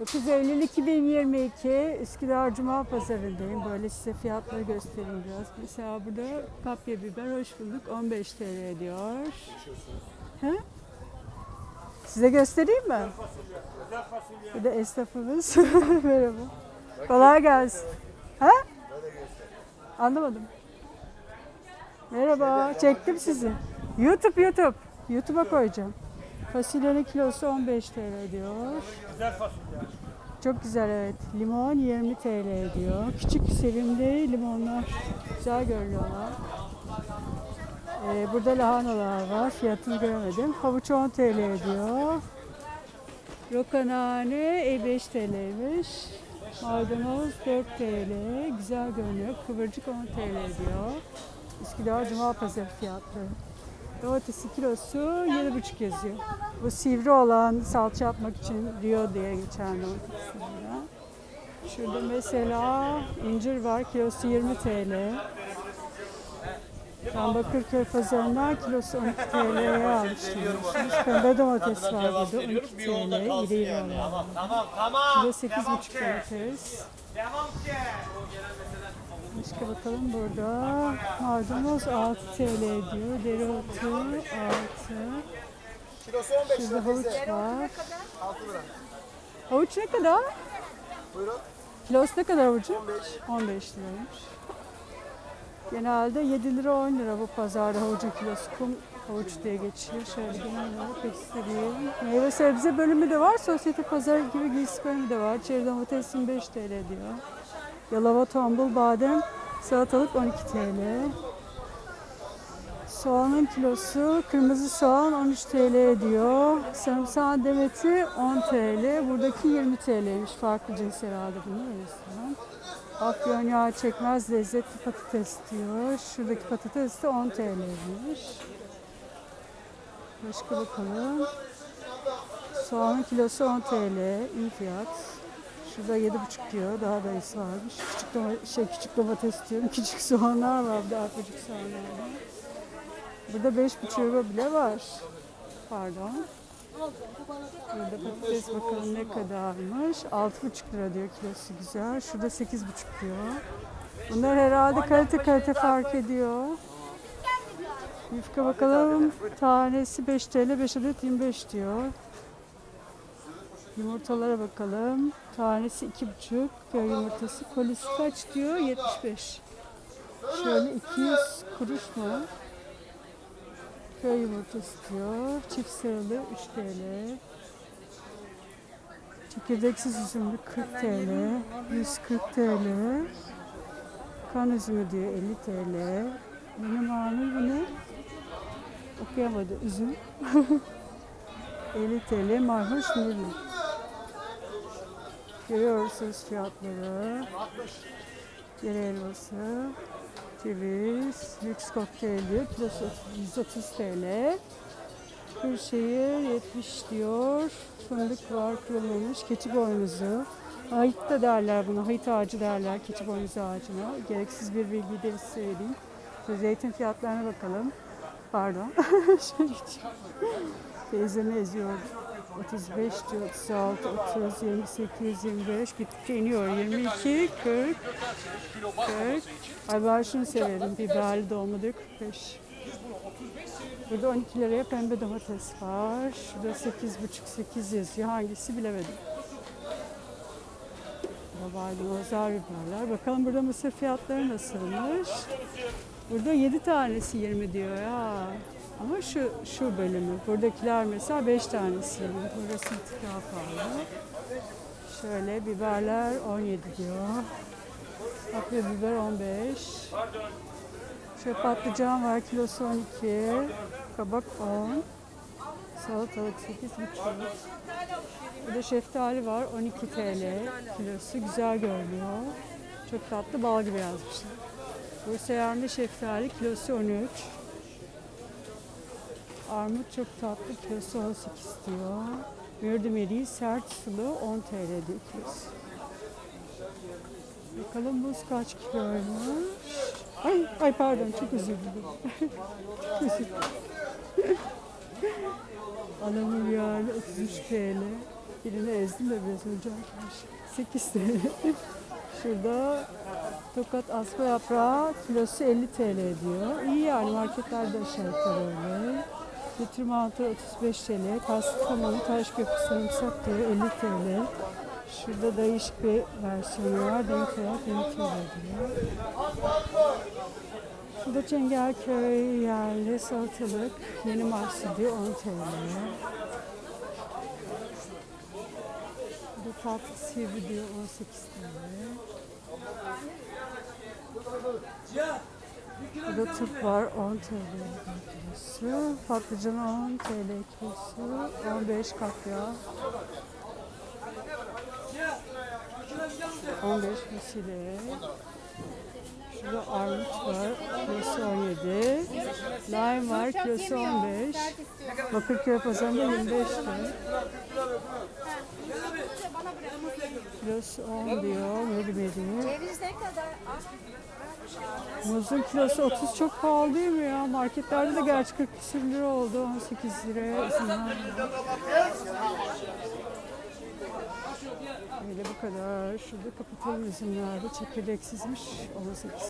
9 Eylül 2022 Üsküdar Cuma Pazarı'ndayım. Böyle size fiyatları göstereyim biraz. Mesela burada kapya biber hoş bulduk 15 TL ediyor. He? Size göstereyim mi? Bir de esnafımız. Merhaba. Kolay gelsin. Ha? Anlamadım. Merhaba. Çektim sizi. YouTube YouTube. YouTube'a koyacağım. Fasulyenin kilosu 15 TL diyor. Güzel fasulye. Çok güzel evet. Limon 20 TL ediyor. Küçük sevimli limonlar. Güzel görünüyorlar. Ee, burada lahanalar var. Fiyatını göremedim. Havuç 10 TL ediyor. Rokanane e 5 TL'ymiş. Maydanoz 4 TL. Güzel görünüyor. Kıvırcık 10 TL ediyor. Üsküdar Cuma Pazarı fiyatları. Domatesin kilosu 7,5 yazıyor. Bu sivri olan salça yapmak için Rio diye geçen domatesler. Şurada mesela incir var kilosu 20 TL. Ben Bakırköy pazarından kilosu 12 TL'ye almıştım. Pembe domates var burada 12 TL. İri iri olan. Tamam tamam. Şurada 8,5 domates. Devam ki. Başka bakalım burada. Maydanoz 6 TL ediyor. Dereotu 6. Kilosu 15 Şurada havuç var. 6 lira. Havuç ne kadar? Buyurun. Kilosu ne kadar havucu? 15. 15 liraymış. Genelde 7 lira 10 lira bu pazarda havucun kilosu. Kum havuç diye geçiyor. Şöyle genel olarak göstereyim. Meyve sebze bölümü de var. Sosyete pazarı gibi giysi bölümü de var. Çeri domates 25 TL diyor. Yalava tombul badem salatalık 12 TL. Soğanın kilosu, kırmızı soğan 13 TL ediyor. Sarımsağın demeti 10 TL. Buradaki 20 TL'ymiş. Farklı cins herhalde bunu restoran. Afyon yağı çekmez lezzetli patates diyor. Şuradaki patates de 10 TL'ymiş. Başka bakalım. Soğanın kilosu 10 TL. İyi fiyat. Şurada 7,5 diyor. Daha da iyisi varmış. Küçük, doma- şey, küçük domates diyorum. Küçük soğanlar var. Daha küçük soğanlar var. Burada 5,5 euro bile var. Pardon. Burada patates bakalım ne kadarmış. 6,5 lira diyor kilosu güzel. Şurada 8,5 diyor. Bunlar herhalde kalite kalite fark ediyor. Yufka bakalım. Tanesi 5 TL, 5 adet 25 diyor. Yumurtalara bakalım. Tanesi 2,5. Köy yumurtası. Kolisi kaç diyor? 75. Şöyle 200 kuruş mu? Köy yumurtası diyor. Çift sarılı 3 TL. Çekirdeksiz üzümlü 40 TL. 140 TL. Kan üzümü diyor 50 TL. Benim mamul bu ne? Okuyamadı. Üzüm. 50 TL. Marhoş Nurlu. Görüyorsunuz fiyatları. Yer elması. Ceviz, lüks kokteyl diyor. Kilosu 130 TL. Kırşehir 70 diyor. Fındık var kurulmamış. Keçi boynuzu. Hayıt da derler buna. Hayıt ağacı derler keçi boynuzu ağacına. Gereksiz bir bilgi de söyleyeyim. Şöyle Zeytin fiyatlarına bakalım. Pardon. Geçeyim. Teyzemi eziyor. 35 diyor, 36, 30, 28, 25 gittikçe iniyor. 22, 40, 40. Ay ben şunu severim. Biberli dolma diyor 45. Burada 12 liraya pembe domates var. Şurada 8,5-8 yazıyor. Hangisi bilemedim. Burada maydanozlar, biberler. Bakalım burada mısır fiyatları nasılmış. Burada 7 tanesi 20 diyor ya. Şu şu bölümü. Buradakiler mesela 5 tanesi 20. Burası bir daha pahalı. Şöyle biberler 17 diyor. Kapya biber 15. Şöyle patlıcan var kilosu 12. Kabak 10. Salatalık 8,5. Burada şeftali var 12 TL kilosu. Güzel görünüyor. Çok tatlı bal gibi yazmışlar. Bursa yerli şeftali kilosu 13. Armut çok tatlı kilosu 18 diyor. Mürdüm eriği sert sulu 10 TL diyor kilosu. Bakalım buz kaç kiloymuş? Ay, ay pardon çok özür dilerim. çok özür dilerim. Alamur yani 33 TL. Birini ezdim de biraz önce arkadaşlar. 8 TL. Şurada tokat asma yaprağı kilosu 50 TL diyor. İyi yani marketlerde aşağı yukarı öyle. Getir mantar 35 TL. Kastamonu taş köprü sarımsak diyor 50 TL. Şurada değişik bir versiyonu var. Denk olarak 50 TL diyor. Şurada Çengelköy yerli salatalık yeni mahsulü 10 TL. Bu tatlı sivri diyor 18 TL. Burada tıp var 10 TL kilosu. Patlıcan 10 TL kilosu. 15 kapya. 15 fasulye. Şurada armut var. Kilosu 17. Lime var. Kilosu 15. Bakırköy pazarında 25 lira. Kilosu 10 diyor. Meri Ceviz ne kadar? Muzun kilosu 30 çok pahalı değil mi ya? Marketlerde de gerçi 40 küsür lira oldu. 18 liraya izin var. Öyle bu kadar. Şurada kapatalım izinlerde. Çekirdeksizmiş. 18.